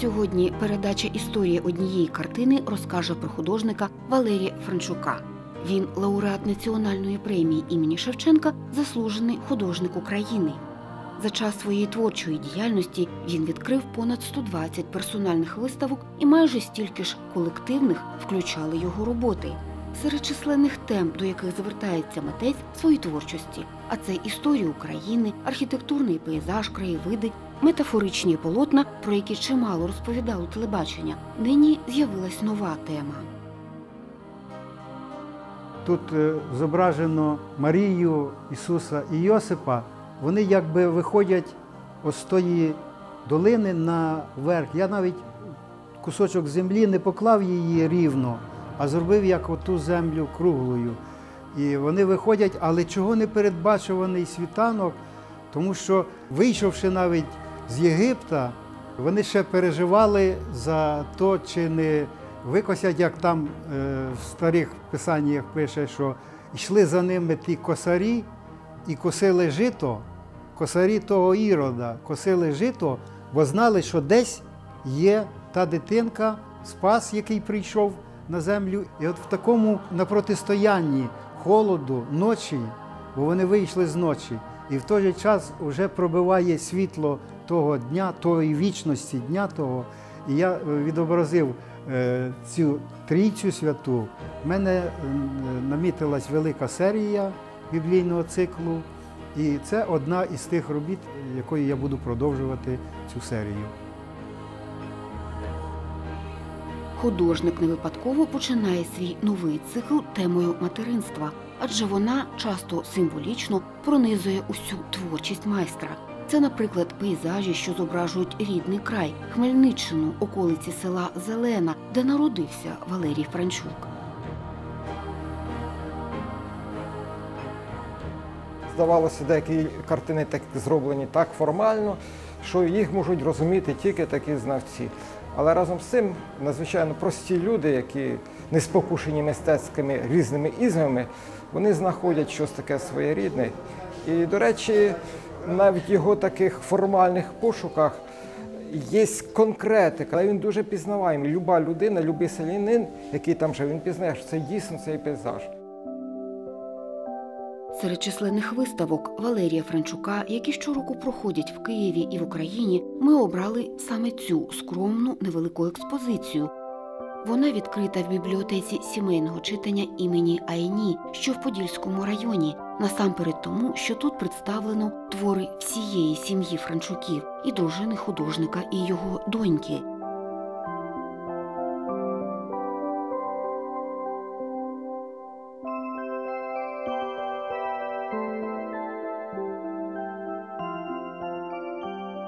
Сьогодні передача історії однієї картини розкаже про художника Валерія Франчука. Він лауреат національної премії імені Шевченка, заслужений художник України. За час своєї творчої діяльності він відкрив понад 120 персональних виставок і майже стільки ж колективних включали його роботи. Серед численних тем, до яких звертається митець в своїй творчості, а це історія України, архітектурний пейзаж, краєвиди, метафоричні полотна, про які чимало розповідало телебачення. Нині з'явилась нова тема. Тут е, зображено Марію, Ісуса і Йосипа. Вони якби виходять з тої долини наверх. Я навіть кусочок землі не поклав її рівно, а зробив як оту землю круглою. І вони виходять, але чого не передбачуваний світанок, тому що, вийшовши навіть з Єгипта, вони ще переживали за то, чи не викосять, як там е, в старих писаннях пише, що йшли за ними ті косарі і косили жито, косарі того ірода, косили жито, бо знали, що десь є та дитинка, спас, який прийшов на землю. І от в такому на протистоянні холоду, ночі, бо вони вийшли з ночі, і в той же час вже пробиває світло того дня, тої вічності дня того. І я е, відобразив е, цю трійцю святу. У мене е, намітилась велика серія біблійного циклу, і це одна із тих робіт, якою я буду продовжувати цю серію. Художник не випадково починає свій новий цикл темою материнства, адже вона часто символічно пронизує усю творчість майстра. Це, наприклад, пейзажі, що зображують рідний край, Хмельниччину, околиці села Зелена, де народився Валерій Франчук. Здавалося, деякі картини так зроблені так формально, що їх можуть розуміти тільки такі знавці. Але разом з цим надзвичайно прості люди, які не спокушені мистецькими різними ізмами, вони знаходять щось таке своєрідне. І, до речі, навіть його таких формальних пошуках є конкретика, але він дуже пізнаваємий. Люба людина, любий селянин, який там живе, він пізнає, що це дійсно цей пейзаж. Серед численних виставок Валерія Франчука, які щороку проходять в Києві і в Україні, ми обрали саме цю скромну невелику експозицію. Вона відкрита в бібліотеці сімейного читання імені Айні, що в Подільському районі, насамперед тому, що тут представлено твори всієї сім'ї Франчуків і дружини художника і його доньки.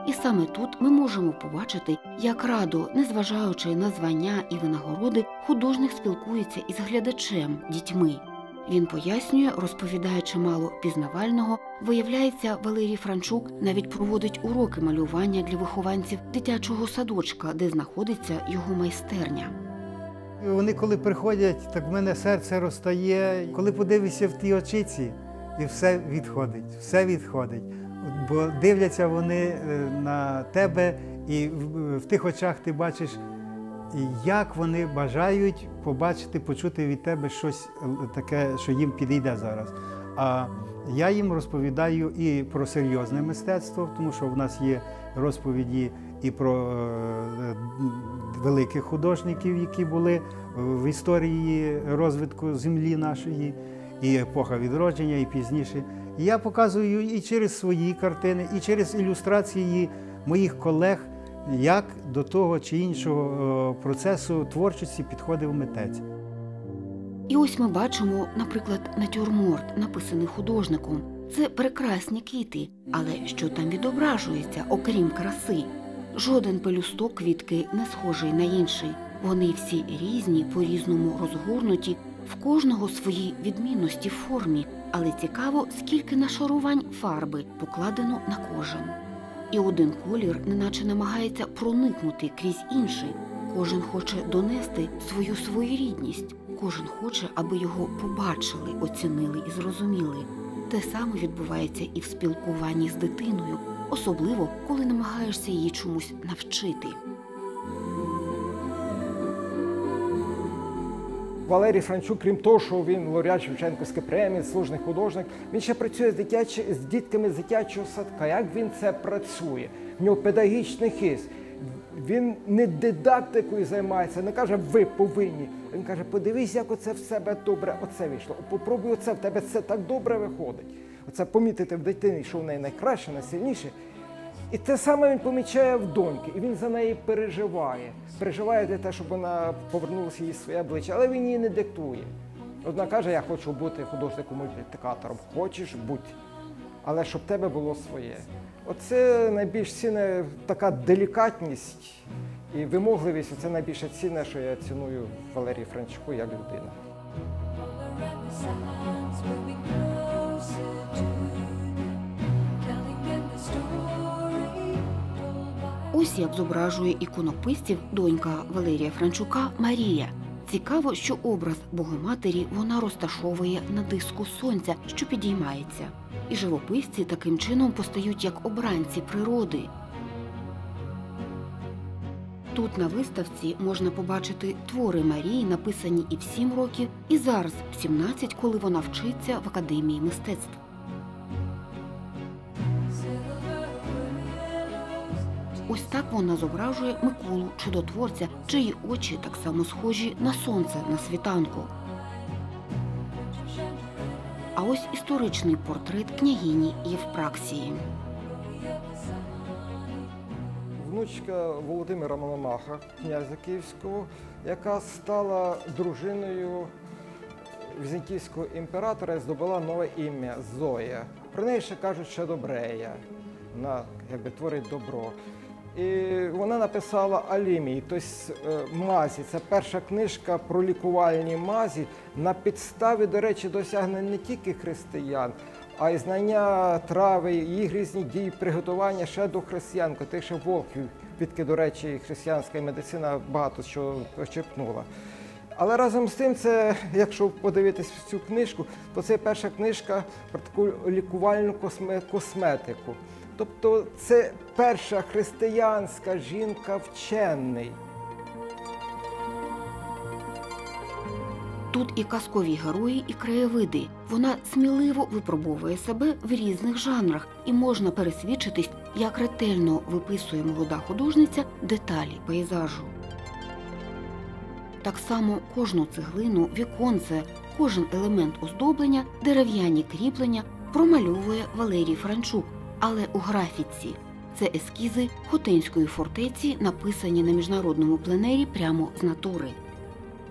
І саме тут ми можемо побачити, як радо, незважаючи на звання і винагороди, художник спілкується із глядачем, дітьми. Він пояснює, розповідає чимало пізнавального. Виявляється, Валерій Франчук навіть проводить уроки малювання для вихованців дитячого садочка, де знаходиться його майстерня. Вони, коли приходять, так в мене серце розтає. Коли подивишся в ті очиці, і все відходить, все відходить. Бо дивляться вони е, на тебе, і в, тих очах ти бачиш, як вони бажають побачити, почути від тебе щось е, таке, що їм підійде зараз. А я їм розповідаю і про серйозне мистецтво, тому що в нас є розповіді і про е, великих художників, які були в історії розвитку землі нашої, і епоха відродження, і пізніше. І я показую і через свої картини, і через ілюстрації моїх колег, як до того чи іншого е, процесу творчості підходив митець. І ось ми бачимо, наприклад, натюрморт, написаний художником. Це прекрасні квіти, але що там відображується, окрім краси? Жоден пелюсток квітки не схожий на інший. Вони всі різні, по-різному розгорнуті, в кожного свої відмінності в формі, але цікаво, скільки нашарувань фарби покладено на кожен. І один колір неначе намагається проникнути крізь інший. Кожен хоче донести свою своєрідність, кожен хоче, аби його побачили, оцінили і зрозуміли. Те саме відбувається і в спілкуванні з дитиною, особливо коли намагаєшся її чомусь навчити. Валерій Франчук, крім того, що він лауреат Шевченківської премії, служний художник, він ще працює з, дитячі, з дітками з дитячого садка. Як він це працює? В нього педагогічний хист. Він не дидактикою займається, не каже, ви повинні. Він каже, подивись, як оце в себе добре оце вийшло. Попробуй оце, в тебе це так добре виходить. Оце помітити в дитині, що в неї найкраще, найсильніше. І те саме він помічає в доньки, і він за неї переживає. Переживає для того, щоб вона повернулася їй своє обличчя, але він її не диктує. Одна каже, я хочу бути художником мультиплікатором. Хочеш будь, але щоб тебе було своє. Оце найбільш цінна така делікатність і вимогливість. Це найбільше цінне, що я ціную Валерії Франчуку як людина. Ось як зображує іконописців донька Валерія Франчука Марія. Цікаво, що образ Богоматері вона розташовує на диску сонця, що підіймається. І живописці таким чином постають як обранці природи. Тут на виставці можна побачити твори Марії, написані і в 7 років, і зараз, в 17, коли вона вчиться в академії мистецтв. Ось так вона зображує Миколу чудотворця, чиї очі так само схожі на сонце на світанку. А ось історичний портрет княгині Євпраксії. Внучка Володимира Мономаха, князя Київського, яка стала дружиною візантійського імператора і здобула нове ім'я Зоя. Про неї ще кажуть ще добрея. Вона якби творить добро. І вона написала Алімії, тобто е, мазі. Це перша книжка про лікувальні мазі на підставі, до речі, досягнень не тільки християн, а й знання трави, їх різні дії приготування ще до християн, тих ще вовків, відки, до речі, християнська медицина багато що почерпнула. Але разом з тим, це, якщо подивитись цю книжку, то це перша книжка про таку лікувальну косметику. Тобто це перша християнська жінка-вчений. Тут і казкові герої, і краєвиди. Вона сміливо випробовує себе в різних жанрах, і можна пересвідчитись, як ретельно виписує молода художниця деталі пейзажу. Так само кожну цеглину, віконце, кожен елемент оздоблення, дерев'яні кріплення промальовує Валерій Франчук, але у графіці. Це ескізи Хотинської фортеці, написані на міжнародному пленері прямо з натури.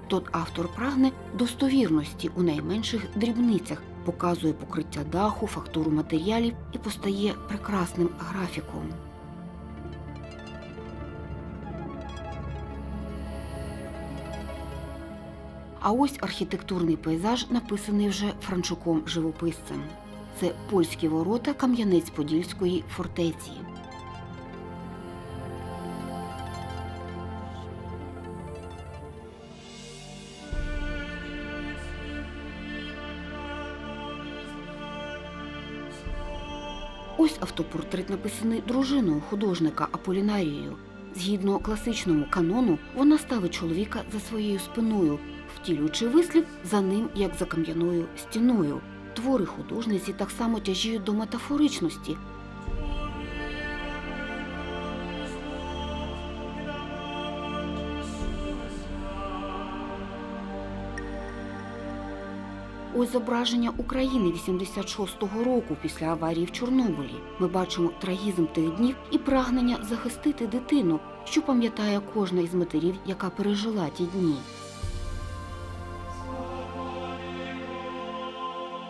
Тут автор прагне достовірності у найменших дрібницях, показує покриття даху, фактуру матеріалів і постає прекрасним графіком. А ось архітектурний пейзаж, написаний вже Франчуком живописцем. Це польські ворота Кам'янець-Подільської фортеці. Ось автопортрет написаний дружиною художника Аполінарією. Згідно класичному канону, вона ставить чоловіка за своєю спиною, втілюючи вислів за ним, як за кам'яною стіною. Твори художниці так само тяжіють до метафоричності. Ось зображення України 86-го року після аварії в Чорнобилі. Ми бачимо трагізм тих днів і прагнення захистити дитину, що пам'ятає кожна із матерів, яка пережила ті дні.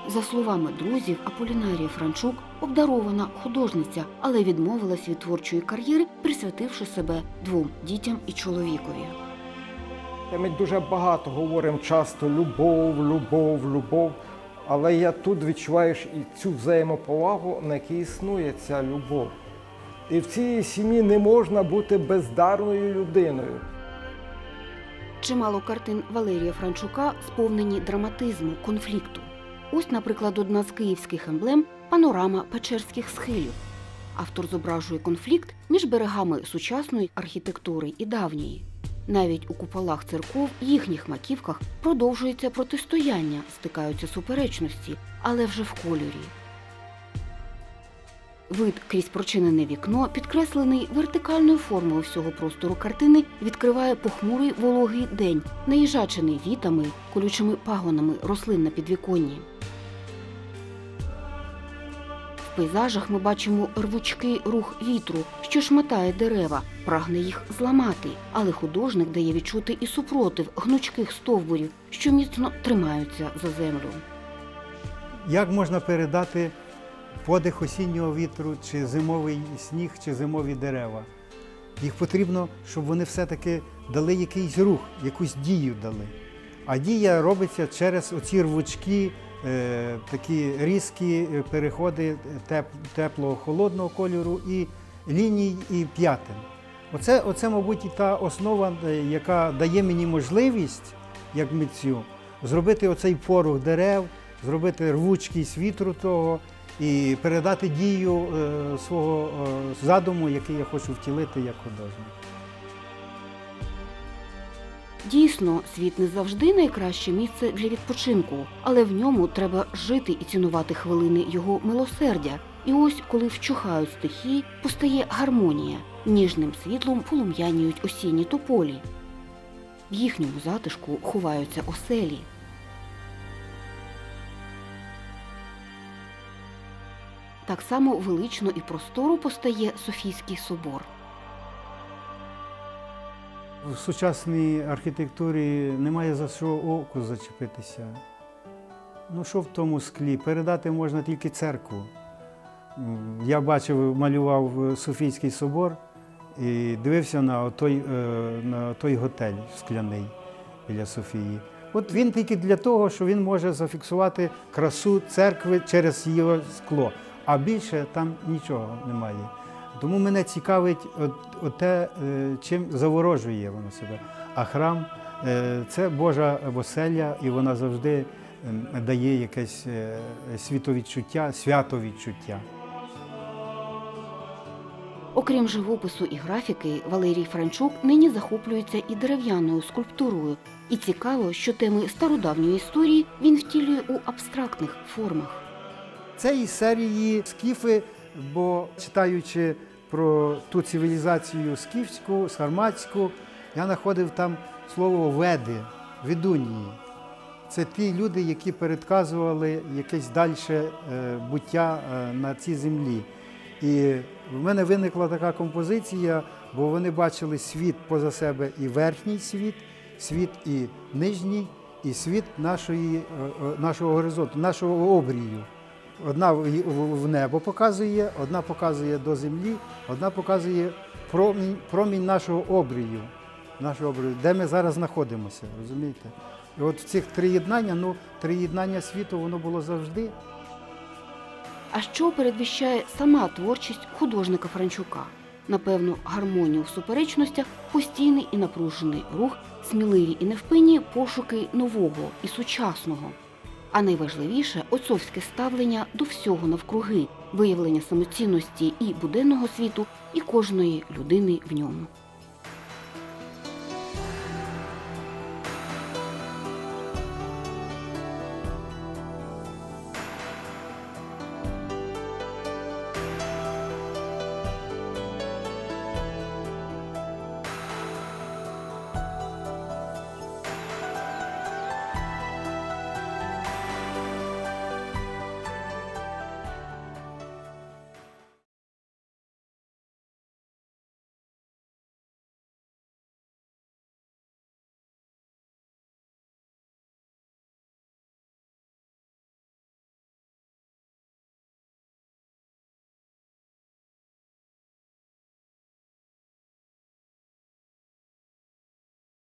За словами друзів, Аполінарія Франчук обдарована художниця, але відмовилась від творчої кар'єри, присвятивши себе двом дітям і чоловікові. Ми дуже багато говоримо часто любов, любов, любов. Але я тут відчуваєш і цю взаємоповагу, на якій існує ця любов. І в цій сім'ї не можна бути бездарною людиною. Чимало картин Валерія Франчука сповнені драматизму, конфлікту. Ось, наприклад, одна з київських емблем панорама Печерських схилів. Автор зображує конфлікт між берегами сучасної архітектури і давньої. Навіть у куполах церков, їхніх маківках продовжується протистояння, стикаються суперечності, але вже в кольорі. Вид крізь прочинене вікно, підкреслений вертикальною формою всього простору картини, відкриває похмурий вологий день, наїжачений вітами, колючими пагонами рослин на підвіконні. В пейзажах ми бачимо рвучкий рух вітру, що шматає дерева, прагне їх зламати, але художник дає відчути і супротив гнучких стовбурів, що міцно тримаються за землю. Як можна передати подих осіннього вітру, чи зимовий сніг, чи зимові дерева? Їх потрібно, щоб вони все-таки дали якийсь рух, якусь дію дали. А дія робиться через оці рвучки, е, такі різкі переходи теп, теплого, холодного кольору і ліній, і п'ятин. Оце, оце, мабуть, і та основа, е, яка дає мені можливість, як митцю, зробити оцей порух дерев, зробити рвучкість вітру того і передати дію е, свого е, задуму, який я хочу втілити як художник. Дійсно, світ не завжди найкраще місце для відпочинку, але в ньому треба жити і цінувати хвилини його милосердя. І ось, коли вчухають стихії, постає гармонія. Ніжним світлом полум'яніють осінні тополі. В їхньому затишку ховаються оселі. Так само велично і просторо постає Софійський собор. В сучасній архітектурі немає за що оку зачепитися. Ну, що в тому склі? Передати можна тільки церкву. Я бачив, малював Софійський собор і дивився на той, на той готель скляний біля Софії. От він тільки для того, що він може зафіксувати красу церкви через її скло, а більше там нічого немає. Тому мене цікавить те, е, чим заворожує воно себе. А храм е, це Божа оселя, і вона завжди ем, дає якесь е, світовідчуття, святовідчуття. Окрім живопису і графіки, Валерій Франчук нині захоплюється і дерев'яною скульптурою. І цікаво, що теми стародавньої історії він втілює у абстрактних формах. Це із серії скіфи, бо читаючи про ту цивілізацію скіфську, сарматську, я знаходив там слово веди, ведунії. Це ті люди, які передказували якесь дальше е, буття е, на цій землі. І в мене виникла така композиція, бо вони бачили світ поза себе і верхній світ, світ і нижній, і світ нашої, е, нашого горизонту, нашого обрію. Одна в небо показує, одна показує до землі, одна показує промінь, промінь нашого обрію, нашого обрію, де ми зараз знаходимося, розумієте? І от в цих триєднання, ну, триєднання світу воно було завжди. А що передвіщає сама творчість художника Франчука? Напевно, гармонію в суперечностях, постійний і напружений рух, сміливі і невпинні пошуки нового і сучасного. А найважливіше отцовське ставлення до всього навкруги, виявлення самоцінності і буденного світу, і кожної людини в ньому.